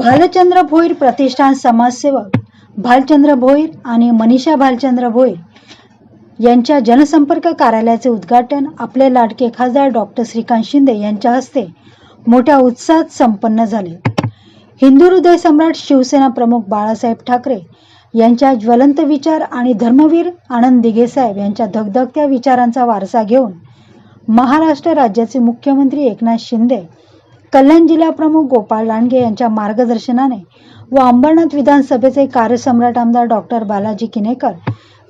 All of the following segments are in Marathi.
भालचंद्र भोईर प्रतिष्ठान समाजसेवक. भालचंद्र भोईर आणि मनीषा भालचंद्र भोईर यांच्या जनसंपर्क कार्यालयाचे उद्घाटन आपले लाडके खासदार डॉक्टर श्रीकांत शिंदे यांच्या हस्ते मोठ्या उत्साहात संपन्न झाले. हिंदू हृदय सम्राट शिवसेना प्रमुख बाळासाहेब ठाकरे यांच्या ज्वलंत विचार आणि धर्मवीर आनंद दिघेसाहेब यांच्या धगधगत्या विचारांचा वारसा घेऊन महाराष्ट्र राज्याचे मुख्यमंत्री एकनाथ शिंदे कल्याण जिल्हाप्रमुख गोपाळ लांडगे यांच्या मार्गदर्शनाने व अंबरनाथ विधानसभेचे कार्यसम्राट आमदार डॉक्टर बालाजी किनेकर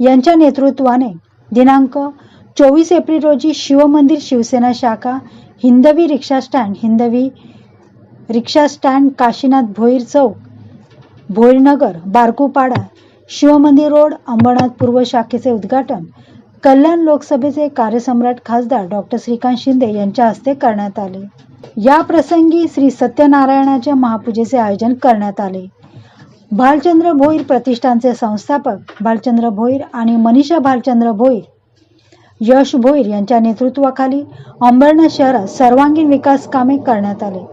यांच्या नेतृत्वाने दिनांक चोवीस एप्रिल रोजी शिवमंदिर शिवसेना शाखा Hindavi rickshaw stand Hindavi rickshaw stand Kashinath Bhoir चौक भोईरनगर बारकूपाडा शिवमंदिर रोड अंबरनाथ पूर्व शाखेचे उद्घाटन कल्याण लोकसभेचे कार्यसम्राट खासदार डॉक्टर श्रीकांत शिंदे यांच्या हस्ते करण्यात आले. या प्रसंगी श्री सत्यनारायणाच्या महापूजेचे आयोजन करण्यात आले. भालचंद्र भोईर प्रतिष्ठानचे संस्थापक भालचंद्र भोईर आणि मनीषा भालचंद्र भोईर यश भोईर यांच्या नेतृत्वाखाली अंबरनाथ शहरात सर्वांगीण विकास कामे करण्यात आले.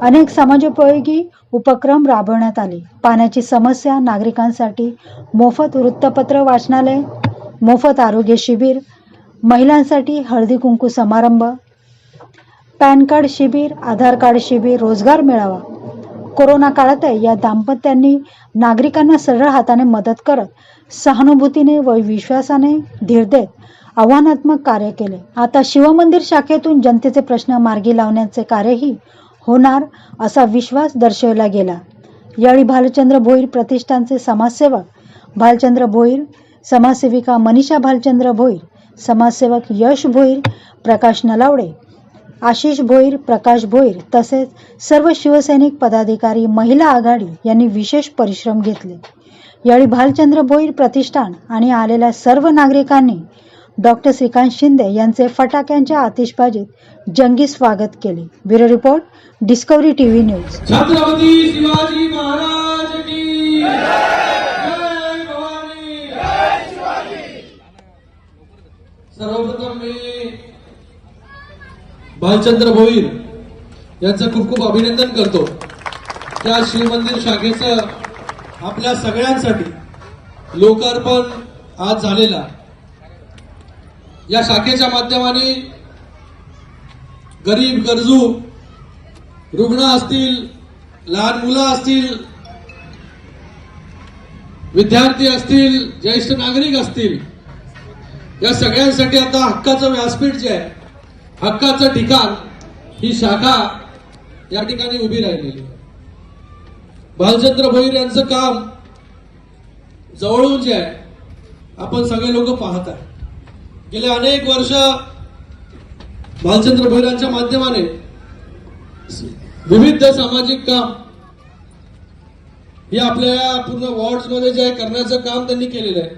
अनेक समाजोपयोगी उपक्रम राबवण्यात आले. पाण्याची समस्या नागरिकांसाठी मोफत वृत्तपत्र वाचनालय मोफत आरोग्य शिबिर महिलांसाठी हळदी कुंकू समारंभ पॅन कार्ड शिबिर आधार कार्ड शिबिर रोजगार मेळावा. कोरोना काळात या दाम्पत्यांनी नागरिकांना सरळ हाताने मदत करत सहानुभूतीने व विश्वासाने धीर देत आव्हानात्मक कार्य केले. आता शिवमंदिर शाखेतून जनतेचे प्रश्न मार्गी लावण्याचे कार्यही होणार असा विश्वास दर्शवला गेला. यावेळी भालचंद्र भोईर प्रतिष्ठानचे समाजसेवक भालचंद्र भोईर समाजसेविका मनीषा भालचंद्र भोईर समाजसेवक यश भोईर प्रकाश नलावडे आशिष भोईर प्रकाश भोईर तसेच सर्व शिवसैनिक पदाधिकारी महिला आघाडी यांनी विशेष परिश्रम घेतले. यावेळी भालचंद्र भोईर प्रतिष्ठान आणि आलेल्या सर्व नागरिकांनी डॉक्टर श्रीकांत शिंदे यांचे फटाक्यांच्या आतिषबाजीत जंगी स्वागत केले. Bureau report Discovery TV news. Chhatrapati Shivaji Maharaj की जय भवानी सर्वप्रथम मी भालचंद्र भोईर यांचं खूप खूप अभिनंदन करतो. त्या शिवमंदिर शाखेचं आपल्या सगळ्यांसाठी लोकार्पण आज झालेला या शाखेच्या माध्यमाने गरीब गरजू रुग्ण असतील लहान मुलं असतील विद्यार्थी असतील ज्येष्ठ नागरिक असतील या सगळ्यांसाठी आता हक्काचं व्यासपीठ जे आहे हक्काचं ठिकाण ही शाखा या ठिकाणी उभी राहिलेली आहे. भालचंद्र भोईर यांचं काम जवळून जे आहे आपण सगळे लोक पाहत आहे. गेले अनेक वर्ष भालचंद्र भोईरांच्या माध्यमाने विविध सामाजिक काम हे आपल्या पूर्ण वॉर्डमध्ये जे आहे करण्याचं काम त्यांनी केलेलं आहे.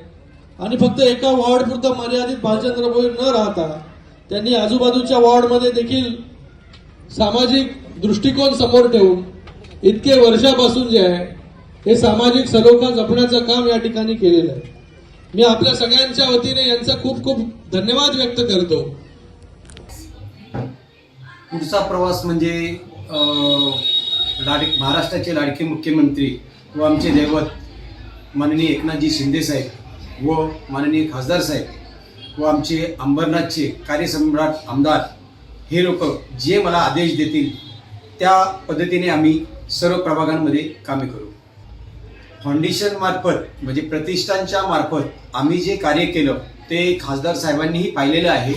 आणि फक्त एका वॉर्ड पुरतं मर्यादित भालचंद्र भोईर न राहता त्यांनी आजूबाजूच्या वॉर्डमध्ये देखील सामाजिक दृष्टिकोन समोर ठेवून इतके वर्षापासून जे आहे हे सामाजिक सलोखा जपण्याचं काम या ठिकाणी केलेलं आहे. मी आपल्या सगळ्यांच्या वतीने यांचा खूप खूप धन्यवाद व्यक्त करतो. पुढचा प्रवास म्हणजे अं, लाड महाराष्ट्राचे लाडके मुख्यमंत्री व आमचे दैवत माननीय एकनाथजी शिंदेसाहेब व माननीय खासदार साहेब. व आमचे अंबरनाथचे कार्यसम्राट आमदार हे लोक जे मला आदेश देतील त्या पद्धतीने आम्ही सर्व प्रभागांमध्ये कामे करू. फाउंडेशन मार्फत म्हणजे प्रतिष्ठानच्या मार्फत आम्ही जे कार्य केलं ते खासदार साहेबांनीही पाहिलेलं आहे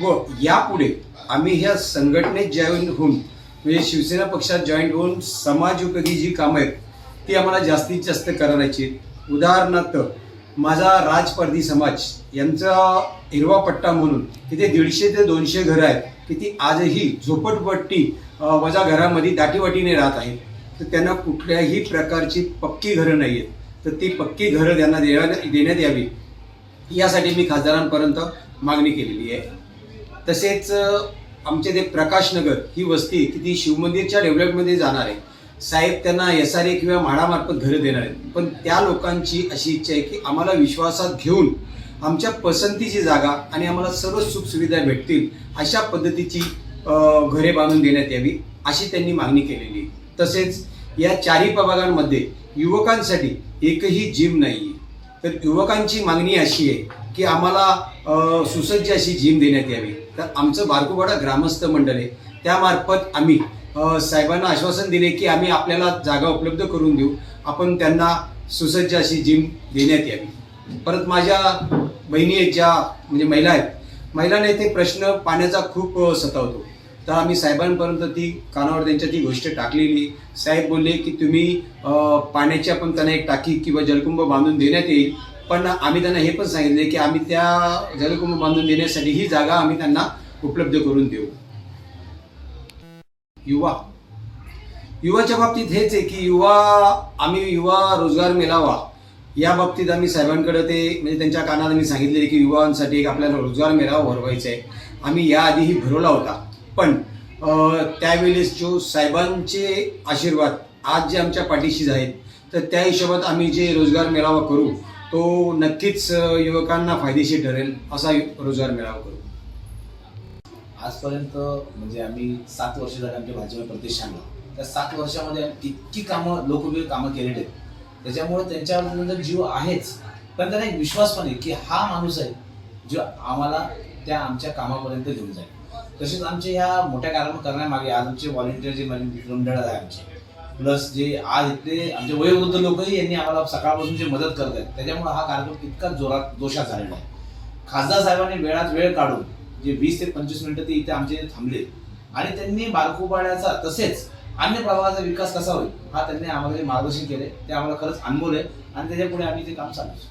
व यापुढे आम्ही ह्या संघटनेत जॉईन होऊन म्हणजे शिवसेना पक्षात जॉईन होऊन समाजोपयोगी जी कामं आहेत ती आम्हाला जास्तीत जास्त करायची उदाहरणार्थ माझा राजपर्दी समाज यांचा हिरवा पट्टा म्हणून तिथे दीडशे ते दोनशे घरं आहेत. की ती आजही झोपटपट्टी वजा घरामध्ये दाटीवाटीने राहत आहे तर त्यांना कुठल्याही प्रकारची पक्की घरं नाही आहेत. तर ती पक्की घरं त्यांना देण्या देण्यात यावी. यासाठी मी खासदारांपर्यंत मागणी केलेली आहे. तसेच आमचे ते प्रकाशनगर ही वस्ती की ती शिवमंदिरच्या डेव्हलपमध्ये जाणार आहे. साहेब त्यांना एस आर ए किंवा म्हाडामार्फत घरं देणार आहेत. पण त्या लोकांची अशी इच्छा आहे की आम्हाला विश्वासात घेऊन आमच्या पसंतीची जागा आणि आम्हाला सर्व सुखसुविधा भेटतील अशा पद्धतीची घरे बांधून देण्यात यावी अशी त्यांनी मागणी केलेली आहे. तसेच या चारही प्रभागांमध्ये युवकांसाठी एकही जिम नाही आहे तर युवकांची मागणी अशी आहे की आम्हाला सुसज्ज अशी जिम देण्यात यावी. तर आमचं बारकोवाडा ग्रामस्थ मंडळ आहे. त्यामार्फत आम्ही साहेबांना आश्वासन दिले की आम्ही आपल्याला जागा उपलब्ध करून देऊ. आपण त्यांना सुसज्ज अशी जिम देण्यात यावी. परत माझ्या बहिणी आहेत ज्या म्हणजे महिला आहेत. महिलांना इथे प्रश्न पाण्याचा खूप सतावतो. तर आम्ही साहेबांपर्यंत ती कानावर त्यांच्या ती गोष्ट टाकलेली. साहेब बोलले की तुम्ही पाण्याची आपण त्यांना एक टाकी किंवा जलकुंभ बांधून देण्यात येईल. पण आम्ही त्यांना हे पण सांगितले की आम्ही त्या जलकुंभ बांधून देण्यासाठी ही जागा आम्ही त्यांना उपलब्ध करून देऊ. युवा. युवाच्या बाबतीत हेच आहे की युवा आम्ही युवा रोजगार मिळावा. या बाबतीत आम्ही साहेबांकडे ते म्हणजे त्यांच्या कानात आम्ही सांगितले की युवांसाठी एक आपल्याला रोजगार मेळावा भरवायचा आहे. आम्ही याआधीही भरवला होता. पण त्यावेळेस जो साहेबांचे आशीर्वाद आज जे आमच्या पाठीशीच आहेत तर त्या हिशोबात आम्ही जे रोजगार मेळावा करू तो नक्कीच युवकांना फायदेशीर ठरेल असा रोजगार मेळावा करू. आजपर्यंत म्हणजे आम्ही सात वर्ष झाले आमच्या भाजपा प्रतिष्ठानला. त्या सात वर्षामध्ये इतकी कामं लोकप्रिय कामं केलेली आहेत. त्याच्यामुळे त्यांच्यावर जीव आहेच. पण त्यांना एक विश्वास पण आहे की हा माणूस आहे जो आम्हाला त्या आमच्या कामापर्यंत घेऊन जाईल. तसेच आमचे ह्या मोठ्या कार्यक्रम करण्यामागे आज आमचे व्हॉलेंटियर जे मंडळ आहे आमचे प्लस जे आज इथले आमचे वयोवृद्ध लोकही यांनी आम्हाला सकाळपासून जे मदत करत आहेत त्याच्यामुळे हा कार्यक्रम इतका जोरात जोशात झालेला आहे. खासदार साहेबांनी वेळात वेळ काढून जे वीस ते पंचवीस मिनिटं ते इथे आमचे थांबले. आणि त्यांनी बारकोपाड्याचा तसेच अन्य प्रवाहाचा विकास कसा होईल हा त्यांनी आम्हाला मार्गदर्शन केले ते आम्हाला खरंच अनुभवले आणि त्याच्या पुढे आम्ही ते काम चालू शकतो